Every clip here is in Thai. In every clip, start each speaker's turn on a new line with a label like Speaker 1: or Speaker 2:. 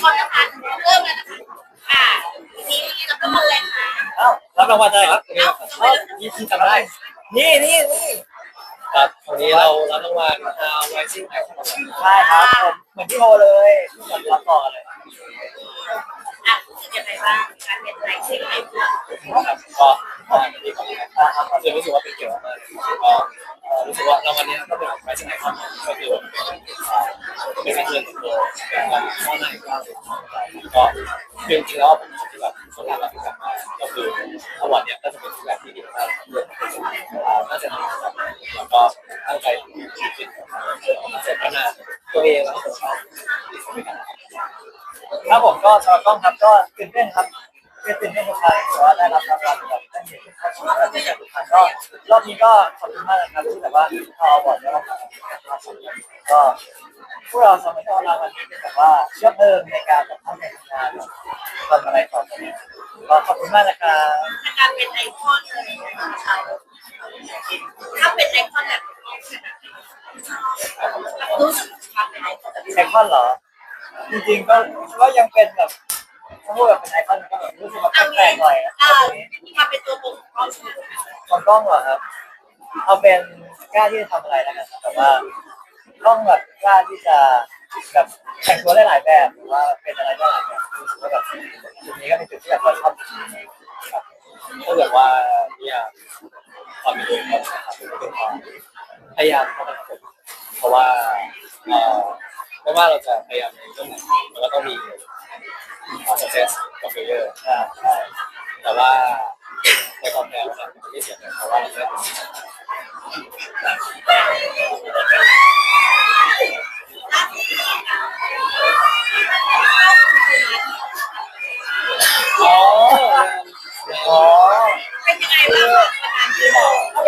Speaker 1: พอจะผ่านเริ่มแล้วนะคะอ่าทีนี้เราก็มาเลยค่ะ
Speaker 2: เอ้ารับรางวัลอะไรครับ
Speaker 1: เอ้า
Speaker 2: เอ้ายี่สิบจำได้ นี่นี่นี่
Speaker 3: ครับวันนี้เรารับรางวัล How Rising Icon
Speaker 2: ใช่ครับผมเหมือนที่โทรเลยเหมือนรับต่อเลย
Speaker 1: อะรู้สึกยังไงบ้างการเป็นไลฟ์ซิ่งไลฟ์
Speaker 3: ครับก็อ่าดีกว่าครับคือรู้สึกว่าเป็นเกียรติมากๆก็เอ่อรู้สึกว่ารางวัลนี้ก็เป็น Rising Icon ก็คือเป็นการเรียนรู้เป็นการเข้าในก้าวก็คือจริงๆแล้วผมที่แบบคนรักและเป็นมาก็คือรางวัลเนี้ยก็จะเป็นแบบที่ดีมากเรื่องน่าจะทำแล้วก็ตั้งใจทำชีวิตตั้งใจพัฒนาตัวเองแล้วก็คนชอบด้วยกัน
Speaker 2: ครับผมก็สำหรับกล้องครับก็ตื่นเต้นครับเป็ตื่นเต้นทุกครั้งที่ว่าได้รับรางวัลแบบตั้งใจทุกครั้งที่ได้ทุกครั้งก็รอบนี้ก็ขอบคุณมากนะครับที่แบบว่าพอบอกได้รับรางวัลก็พวกเราสองคนก็เอารางวัลนี้เป็นแบบว่าเชื้อเพลิงในการแบบทำงานทำงานทำอะไรต่อไปก็ขอบคุณมากนะครับ
Speaker 1: การเป็นไอคอนเลยถ้าเป็นไอคอนแบบรู้สึกความเป็นไอคอนแบบ
Speaker 2: ไอคอนเหรอ จริงๆก็ก็ยังเป็นแบบถ้าพูดแบบเป็นไอคอนก็แบบรู้สึกว่า
Speaker 1: เอา
Speaker 2: แปล
Speaker 1: งี้
Speaker 2: กๆหน่อยนะ
Speaker 1: อ่ามาเป็นตัวผมเขาใช่ไหม
Speaker 2: ของกล้องเหรอครับ เอาเป็นกล้าที่จะทำอะไรแล้วกันครับแต่ว่ากล้องแบบกล้าที่จะแบบแต่งตัวได้หลายแบบหรือว่าเป็นอะไรได้หลายแบบรู้สึกว่าแบบจุดนี้ก็เป็นจุดที่แบบเราชอบครับ
Speaker 3: ถ้าเกิดว่าเนี่ยความมีตัวตนนะครับเป็นความพยายามเข้ามาครับเพราะว่าเอ่อไม่ว่าเราจะพยายามในเรื่องไหนมัน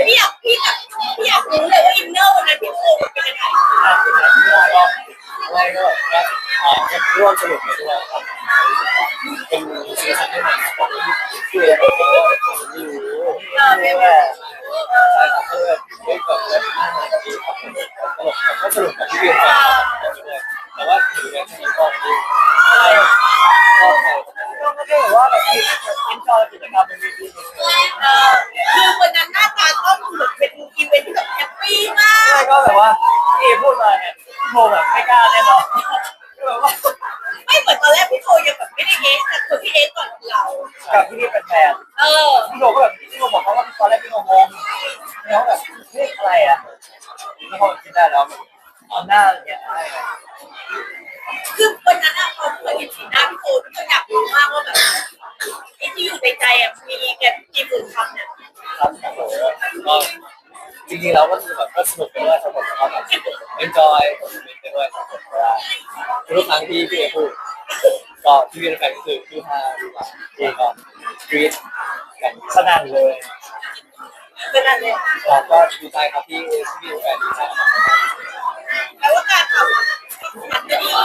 Speaker 3: พี่อ
Speaker 1: ยากพี่แบบพี่อยากรู้เลยว่าอินเนอร์วันนั้นพี่โอ้เป็นยังไง
Speaker 2: อะที่ไหนที่ไหน
Speaker 3: ก็ไม่ก็แบบอ่าก็ร่วมสนุกไปด้วยครับ ก็สนุก
Speaker 2: ไปด้
Speaker 1: ว
Speaker 2: ย
Speaker 1: ครั
Speaker 2: บ
Speaker 3: ผมแล้วก็แบบ enjoy ผมไปด้วยครับผมเพราะว่าทุกครั้งที่พี่เอพูดก็พี่เบียร์แฟนก็คือพี่ฮาพี่หวานพี่ก็กรี๊ดกัน
Speaker 2: สนั่นเลย
Speaker 1: เป็นอะไรเนี่ย
Speaker 3: เราก็ดีใจครับที่พี่แฟนดีใจครับ
Speaker 1: แปลว่าการทำอะมันจะดี
Speaker 2: ก็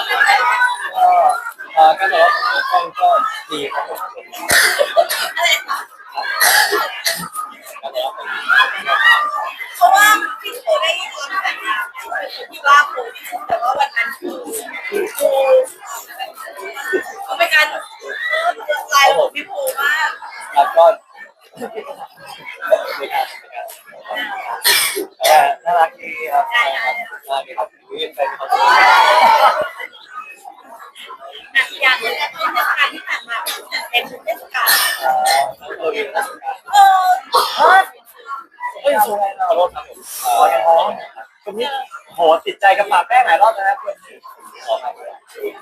Speaker 3: เอ่อก็แต่ว่าก็ก็ดีครับผม
Speaker 1: อะไรคะ
Speaker 3: ก็แต่ว่าผม
Speaker 1: เพราะว่าพี่โทได้ยินคำ
Speaker 3: แบบนี้
Speaker 1: อยู่ว่าโผล่
Speaker 3: พี่สุด
Speaker 2: แต่ว่าวันนั้
Speaker 3: นคือ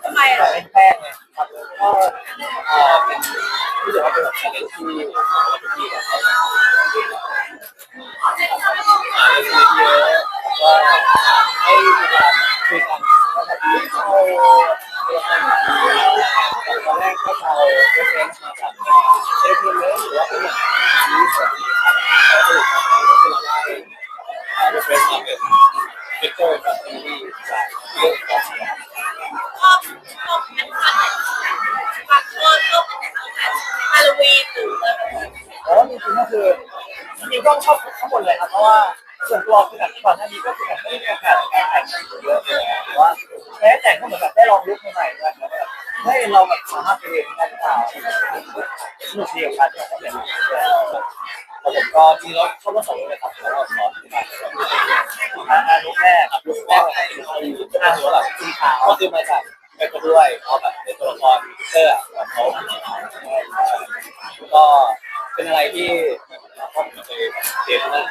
Speaker 1: ทำไมอะ
Speaker 2: เป็นแป้งไงครับก็
Speaker 3: เอ่อเป็นรู้สึกว่าเป็นแบบชาเลนจ์ที่เราพี่กับเขาอ่านหนังสือเยอะว่าให้มีการคุยกันว่าแบบเอาตอนแรกก็เอาเรฟเฟนซ์มาจากเอฟเอหรือว่าเป็นแบบ คือจริง
Speaker 2: ๆก็ชอบทั้งหมดเลยครับเพราะว่าส่วนตัวคือแบบก่อนหน้านี้ก็คือแบบไม่ได้มีโอกาสในการแต่งเยอะเลยแต่ว่าแม้แต่งก็เหมือนแบบได้ลองลุคใหม่ๆด้วยครับแบบให้เราแบบสามารถไปเรียนได้หรือเปล่าสนุกดีกับการที่เราเป็นนักแสดง
Speaker 3: แล้วผมก็ที่เราเข้ามาสอนเลยครับแล้วก็สอนที่บ้าน
Speaker 2: อ่าลูกแรก
Speaker 3: ครับลูกแรกเป็นเขาอยู่ที่หน้าหัวแบบสีขาวก็คือมาจากเป็ด้วยเขาะแบบเป็นตัวละครเตอร์แบบเขาก็ เป็นอะไรที่ผมเคยเรียนมา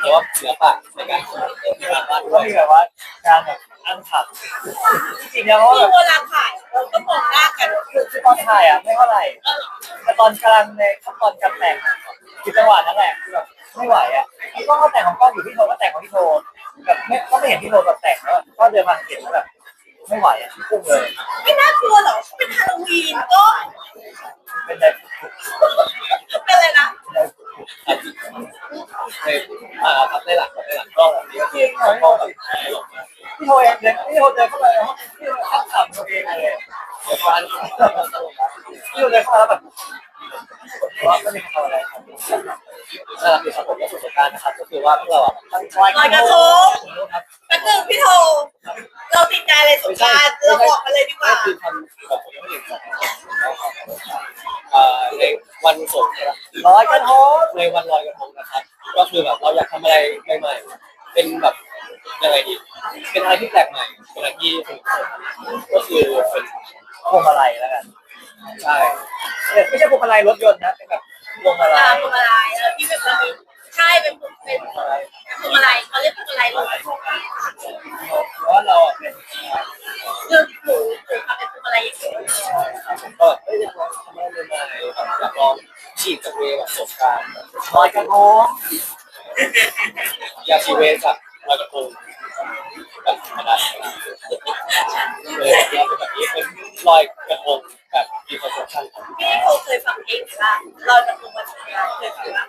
Speaker 3: แต่ว่าศิลปะในการในการวาดด้
Speaker 2: ก็
Speaker 3: วย
Speaker 2: มีแบบว่าการแบบอันขับจริงๆแล้ว
Speaker 1: คือ
Speaker 2: แบบ
Speaker 1: เวลาถ่ายเราก็มองหน้ากัน
Speaker 2: คือตอนถ่ายอะไม่เท่าไหร่
Speaker 1: เออ
Speaker 2: แต่ตอนกำลังในขั้นตอนการแต่งคือจังหวะนั่นแหละคือแบบไม่ไหวอะพี่ก้องก็แต่งของก้องอยู่พี่โทก็แต่งของพี่โทแบบไม่ก็ไม่เห็นพี่โทแบบแต่งแล้วก็เดินมาเห็นแล้วแบบไม่ไหวอะพุ่งเลย
Speaker 1: ไม่น่ากลัวหรอกเป็นฮาโลวีนก็
Speaker 2: เป็นแบบ
Speaker 1: เป็นอะไรนะ
Speaker 3: ในอ่าครับในหลักในหลักก็แบบนี้ก็คือก็แบบ
Speaker 2: พี่โทเองเดิน พี่โทเดินเข้ามาในห้องพี่โทขับขับตัวเองเลย
Speaker 3: เดี๋ยวฟัน
Speaker 2: พี่โทเดินเข้ามาแล้วแบบว่าไม่มีใคำอะไรครับ
Speaker 3: น่ารักดีครับผมและประสบการณ์นะครับก็คือว่าพวกเราอะตั้งใจ
Speaker 1: ลอยกระทงแป๊บนึงพี่โทเราติดใจอะไรสงกรารเราบอกมาเลยดีกว่า
Speaker 3: คือทำแบบผมยังไม่ถึงเอ่อในวันสงกรานต์
Speaker 2: ร้อยกระทง
Speaker 3: ในวันลอยกระทงนะครับ ก็คือแบบเราอยากทำอะไรใหม่ๆเป็นแบบ ยังไงดีเป็นอะไรที่แปลกใหม่เป็นอะไรที่สนุกสนานก็คือเป็น
Speaker 2: พวงมาลัยแล้วกัน
Speaker 3: ใช่
Speaker 2: ไม่ใช่พวงมาลัยรถยนต์นะเป็นแบบพวงมาลั
Speaker 1: ยพวงมาลัยเออที่เป็นแบบใช่เป็นเป็นพวงมาลัยเขาเรียกพวงมาลัยระทง
Speaker 2: เพราะเราเป็น
Speaker 1: คือหนูหนูทำเป็นพวงมาลัยอย่างเดียว
Speaker 3: ผมก็เอ้ยอยากลองทำอะไรใหม่ๆแบบอยากลองฉีดกับเวแบบประสบการณ์
Speaker 2: ร้อยกระทง
Speaker 3: ยากฉีเวจากลอยกระทง เลยเราเป็นแบบนี้เป็นลอยกระทงแบบมีคอนเซ็ปชั่นครับ
Speaker 1: พี่โทเคยฟังเพลงว่าลอยกระทงวันสงกรานต์เคยฟังปะ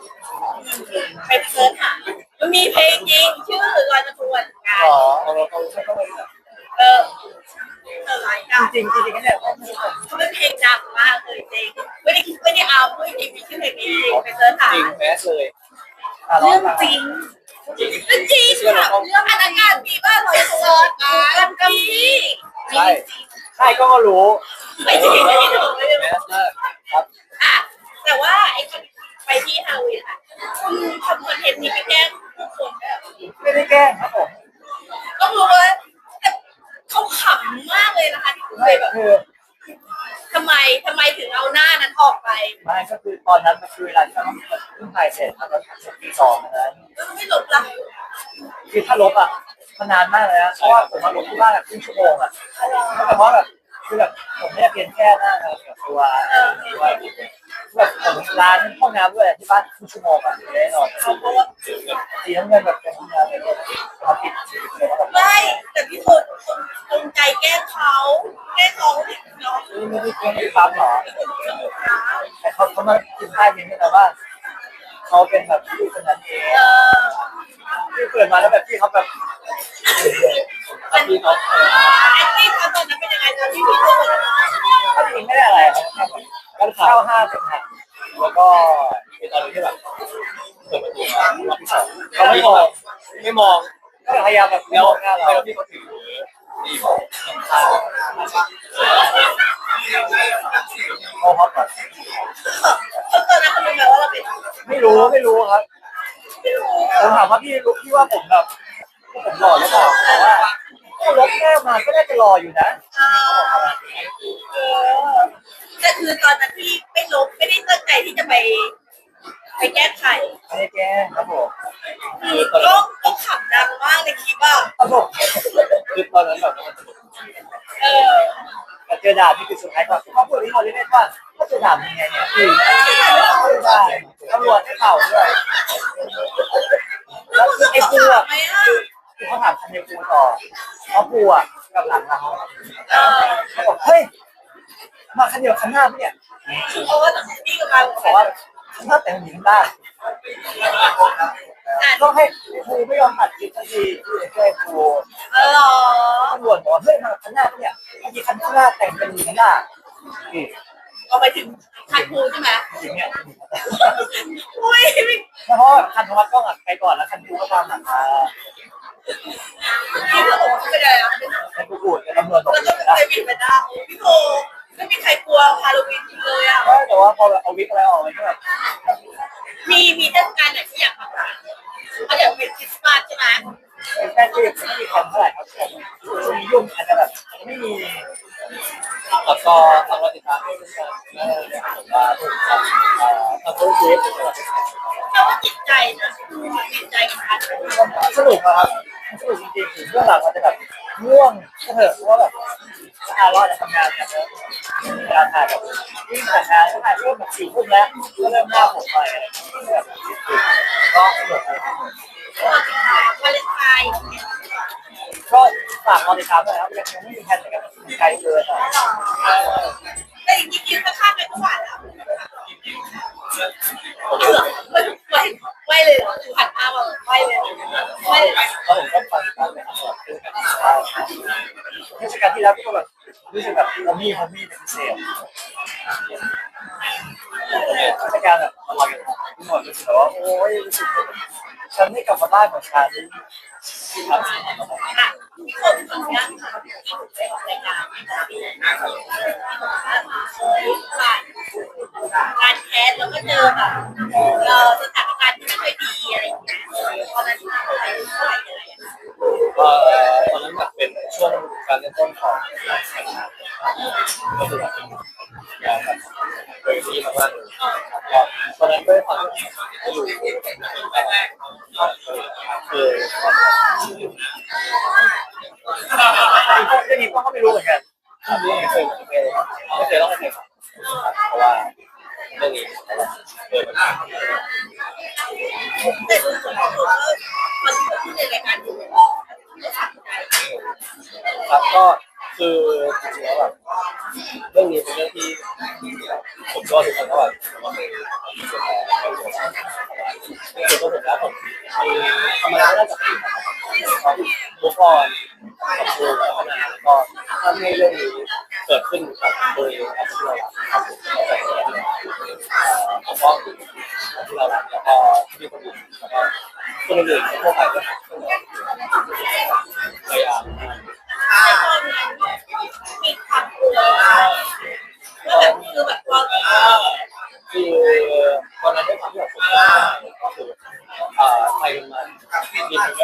Speaker 1: ไปเสิร์ชหามันมีเพลงจริงชื่อลอยกระทงวันสงกราน
Speaker 2: อ๋อ
Speaker 1: ต์
Speaker 3: เราต้อง
Speaker 2: ไม่ต้องไปแบบ
Speaker 1: เออเออหลายกาง
Speaker 2: จริงจริงๆเนี่ย
Speaker 1: เขาเป็นเพลงดังมากเลยจริงไม่ได้ไม่ได้เอาไม่ได้มีชื่อเพลงนี้จริงไปเสิร์ชหา
Speaker 3: จริงแมสเลย
Speaker 1: เรื่อง
Speaker 3: จริง
Speaker 1: เรื่องจริงค่ะเรื่องพนักงานมีบ้านลอยกระทงกันกับพี่
Speaker 3: ใช่
Speaker 2: ใช่ก็รู้
Speaker 1: ไม่จริงไม่จริงไม่จริง
Speaker 3: แมสมากครับ
Speaker 1: อะแต่ว่าไอ้คนไปที่ฮาวินอะคุณทำคอนเทนต์นี้ไปแกล้งผู้คนแบบ
Speaker 2: ไม่ได้แกล้งครับผม
Speaker 1: ต้องรู้ว่าแต่เขาขำมากเลยนะคะที่คุณไป
Speaker 2: ไม่
Speaker 1: แบบ
Speaker 2: คือ
Speaker 1: ทำไมทำไมถึงเอาหน้านั้นออกไป
Speaker 2: ไม่ก็คือตอนนั้นมันคือเวลาที่เราเพิ่งถ่ายเสร็จแล้วก็ถ่ายเสร็จปีสองนั้น
Speaker 1: แล้วไม่หลบละ
Speaker 2: คือถ้าลบอะมันนานมากเลยนะเพราะว่าผมมาลบที่บ้านแบบครึ่งชั่วโมงอะแต่ว่าแบบคือแบบผมไม่ได้เพียงแค่หน้ากับตัวตัว แบบผมร้านห้องน้ำด้วยที่บ้านครึ่งชั่วโมงอะแน่นอน
Speaker 1: เสี
Speaker 3: ยเงิน
Speaker 2: สีน้ำเงินแบบเป็นห้องน้ำเลยเขาปิด
Speaker 1: ไม่แต่พี่คนจงใจแกล้งเขาแกล้งน้องผิดน้อง
Speaker 2: ไม่ได้ไม่ได้ปั๊มหรอแต่เขาเขามากินข้าวเย็นนี่แต่ว่าเขาเป็นแบบผู้คนนั้นเองที่เปิดมาแล้วแบบที่เขาแบบ
Speaker 3: ที่เขา
Speaker 1: แอคติ้งเขาตอนนั้นเป็นยังไงตอนที่พี่พูด
Speaker 2: เขาจริงไม่ได้อะไรครับ
Speaker 3: การข่า
Speaker 2: เก้าห้าเป็นหัก
Speaker 3: แก้มา
Speaker 2: ก็น่าจะหล่ออยู่นะ
Speaker 1: อ่าเออแต่คือตอนนั้นที่ไม่ลบไม่ได้ตั้งใจที่จะไป ไปแก้ไข
Speaker 2: ไม่ได้แก้ครับผม
Speaker 1: คือก็ก็ขับดังมากในคลิปอะ
Speaker 2: ครับผม
Speaker 3: คือตอนนั้นแบบ
Speaker 1: เออ
Speaker 2: แต่เจอด่าที่คือสุดท้ายก่อนเขาพูดที่เขาเรียกว่าถ้าเจอด่าเป็นไงเนี่ยคือไม่ได้ตำรวจให้เข่าด้วย
Speaker 1: แล้วคุณจะ
Speaker 2: ไอ้
Speaker 1: เขา
Speaker 2: ปู
Speaker 1: ขั
Speaker 2: อะ
Speaker 1: บไหมอะ
Speaker 2: คือเขาถามคันในปูต่อเพราะปูอะกับหลังเรา
Speaker 1: เออ
Speaker 2: เขาบอกเฮ้ยมาคันเดียวคันหน้าปะเนี่ย
Speaker 1: เพราะว่าพี่กับมา
Speaker 2: เขาบอกว่าคันหน้าแต่งหญิงได้
Speaker 1: อ่าน
Speaker 2: ต้องให้ครูไม่ยอมตัดคลิปทันทีที่จะช่วยครู
Speaker 1: เออเหรอ
Speaker 2: ตำรวจบอกว่าเฮ้ยมาคันหน้าปะเนี่ยเมื่อกี้คันหน้าแต่งเป็นหญิงหน้านี่
Speaker 1: เอาไปถึงขัดครูใช่ไหม
Speaker 2: หญิงเนี่ย
Speaker 1: อุ้ยไม่
Speaker 2: เพราะว่าคันธวัฒน์กล้องอะไปก่อนแล้วคันครูก็ตามหลังมา
Speaker 1: พี่เขาบอกไม่ได้อะ
Speaker 2: คันครูกูดกับตำรวจบอก
Speaker 1: แล้ว
Speaker 2: ก็เป็นะ
Speaker 1: ไปกินไปได้พี่โทไม่มีใครกลัวฮาโลวีนเลยอะ
Speaker 2: แต่ว่าพอแบบเอาวิกอะไรออกมันก็แบบ วิ่งา
Speaker 3: นก็
Speaker 2: ถ่ายเริ่มแบบสี่ทุ่มแล้วก็เริ่มหน้าผมไปอะไรอย่างเงี้ยแบบก็สนุกเลย
Speaker 1: วาเลนไทน์
Speaker 2: ก็ฝากรอติดตามด้วยนะครับยังไม่มีแผนในการตัดสินใจเลยแต่
Speaker 1: แต่จริงๆยืนข้างๆกันก็หวานแล้วเผือกไม่ไม่ไม่เลยเหรอคือหันหน้ามาไม่เลยไม่เลย
Speaker 2: แล้วผมก็ฟังตามไปตลอดคือเทศกาลที่แล้วก็แบบรู้สึกแบบเรามีเขามีเป็นพิเศษ เทศกาลแบบอร่อยกันทุกคนรู้สึกว่าโอ้ยรู้สึกฉันได้กลับมาบ้านของฉันที่ทำสิ่งนี้
Speaker 1: อะพี่คนขออนุญาตถามที่ถูกใจองรายการการแคสแล้วก็เจอแบบเออสถานการณ์ที่ไม่ค่อยดีอะไรอย่างเงี้ยตอนนั้นที่เราไปเท่าไหร่ อะไรอย่างเงี้ย
Speaker 3: เอ่อตอนนั้นแบบเป็นช่วงการเริ่มต้นของการก็คือแบบงานแบบโดยที่มากๆเลยก็ตอนนั้นด้วยความที่อยู่คือ
Speaker 2: เรื่องนี้ก็ไม่รู้เหมือนกัน
Speaker 3: ไม่เคยไม่เคยไม่เคยต้องไปเพราะว่าเรื่องนี้
Speaker 1: แต่ดูเหมือนว่ามันเกิดในรายการอยู่ก็ฝังใจ
Speaker 3: ครับก็คือจริงๆแล้วแบบเรื่องนี้เป็นเรื่องที่ผมก็ทุกคนก็แบบคือตัวผมแล้วผมคือธรรไม่ได้จากที่ของบุคคลกั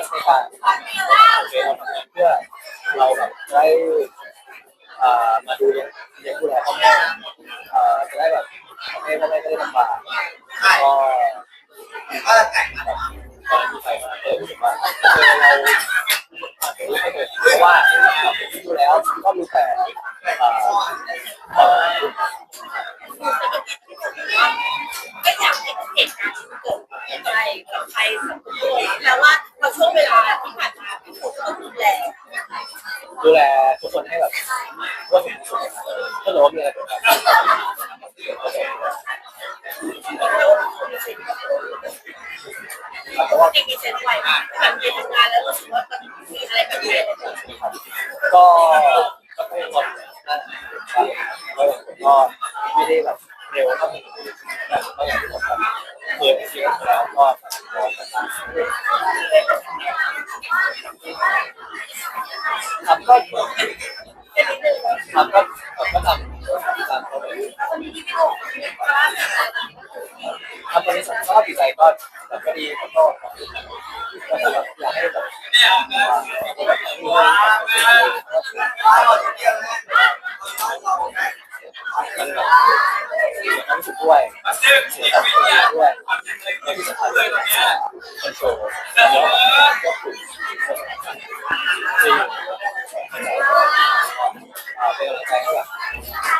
Speaker 3: สในการโอเคเราทำงานเพื่อเราแบบได้อ่อมาดูเลี้ยงเลี้ยงดูแลพ่อแม่อ่อจะได้แบบให้พ่อแม่ไม่ได้ลำบากก็ตอนนั้นที่ไปมาเออรู้สึกว่าเออเราเพราะว่าเราเป็นดูแล้วก็มีแต่เอ่อ
Speaker 1: ไม่อยากให้เหตุการณ์ที่เกิดกับใครกับใครสักคนแต่ว่าพอช่วงเวลาที่ผ่านมาพี่ฝนก็ดูแล
Speaker 3: ดูแลทุกคนให้แบบว่าถึงสุดถ้าเกิดว่ามีอะไรเกิดขึ้น ครับก็ครับก็ทำตามเขาเลยทำตอนนี้สภาพจิตใจก็ก็ดีแล้วก็ก็จะแบบอยากให้แบบ เป็นกำลังใจให้แบบ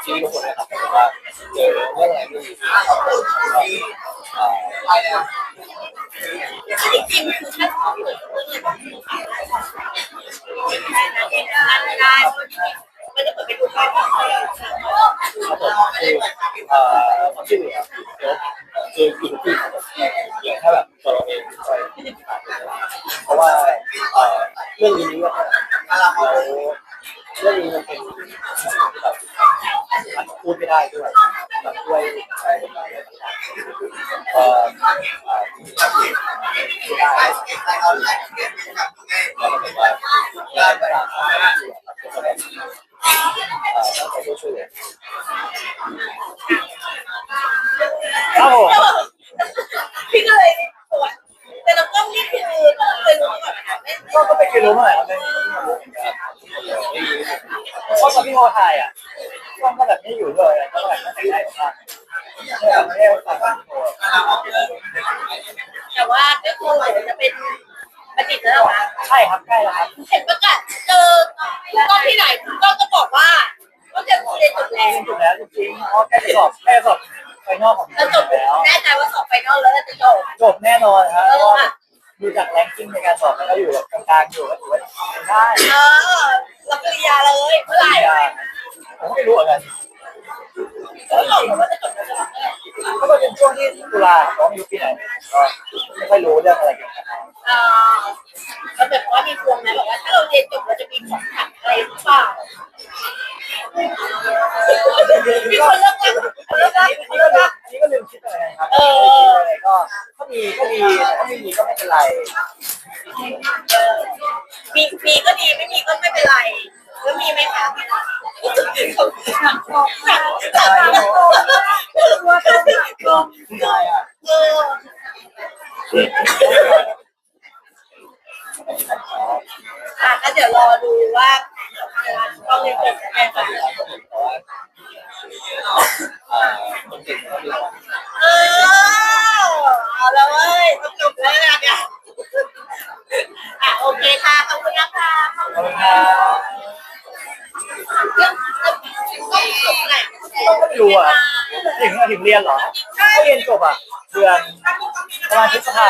Speaker 3: ที่ทุกคนนะครับแต่ว่าเจอเรื่องอะไรไม่ดีอ่า
Speaker 1: จริงๆคือถ้าเขาเกิดเรื่องอะไรแบบนี้ได้ได้ได้มันจะเปิดเป็นดูไฟของเขา
Speaker 3: ครับผมคือเอ่อความช่วยเหลือเดี๋ยวคืออยู่ที่ครับผมอย่างถ้าแบบตัวเราเองไปเพราะว่าเอ่อเรื่องนี้เนี่ย พูดไม่ได้ด้วยแบบด้วยเอ่อครับผมพี่ก็เลยปวดแต่เราก็นี่คือเคยรู้มาก่อนนะคะ
Speaker 2: ไม่ก็ก็เม่เคยรู้มาก่อนครับไม่ไม่รู้เหมือนกันเพราะตอนที่โทรถ่ายอะ เนี่ยไม่ได้ฝากพี่โม
Speaker 1: แต่ว่าก็คือจะเป็นบัณฑิตแล้วเหรอคะ
Speaker 2: ใช่ครับใกล้แล้วครับ
Speaker 1: เห็นประกาศเจอก็ที่ไหนก็จะบอกว่าก็จะเรียนจบ
Speaker 2: เรี
Speaker 1: แล้ว
Speaker 2: ยนจบแล้วจริงๆเพราะใกล้จะสอบใกล้จะสอบไฟนอลของ
Speaker 1: แล้วจบ
Speaker 2: แล้ว
Speaker 1: แน่ใจว่าสอบไฟนอลแล้วจะจบ
Speaker 2: จบแน่นอนครับเพราะว่าดูจากแรงกิ้งในการสอบแล้วก็อยู่แบบกลางๆอยู่ก็ถือว่าเป็นได้
Speaker 1: เออรับปริญญาเลยเมื่อไหร่
Speaker 2: ผมไม่รู้เหมือนกัน
Speaker 1: ก็บอกว่าจะจบแล้วจะเมื่อ
Speaker 2: กเป็นช่วงที่ตุลาผมไม่รู้ปีไหนก็ไม่ค่อยรู้เรื่องอะไรเกี่ยวกับ
Speaker 1: เออแล้วแบบว่ามีพวงไหมบอกว่าถ้าเราเรียนจบเราจะมีของขวัญอะไรหรือเปล่ามีคนเลือกกันคนเลือกกัน
Speaker 2: อัน
Speaker 1: คน
Speaker 2: นี้
Speaker 1: เลื
Speaker 2: ก็
Speaker 1: อก
Speaker 2: ลื
Speaker 1: กั
Speaker 2: ม
Speaker 1: น
Speaker 2: อันนี้ก็ลืมคิดไปเหมือนกันครับไม่ได้คิดอก็ถ้ามีก็ดีถ้าไม่มีก็ไม่เป็นไร
Speaker 1: มีมีก็ดีไม่มีก็ไม่เป็นไร แล้วมีไหมคะ
Speaker 2: ได้อะ
Speaker 1: เอออะก็เดี๋ยวรอดูว่าต้องเรียนจบยังไงคะ
Speaker 3: อ่าคนเก่ง
Speaker 1: เออเอาแล้วเว้ยต้องจบแล้วนะเนี่ยอะโอเคค่ะ ขอบคุณนะคะขอบ
Speaker 2: ขอบ
Speaker 1: คุ
Speaker 2: ณ
Speaker 1: ค่ะ
Speaker 2: ก็ไม่รู้อะถึงถึงเรียนเหรอถ้าเรียนจบอะเดือนประมาณพฤษภา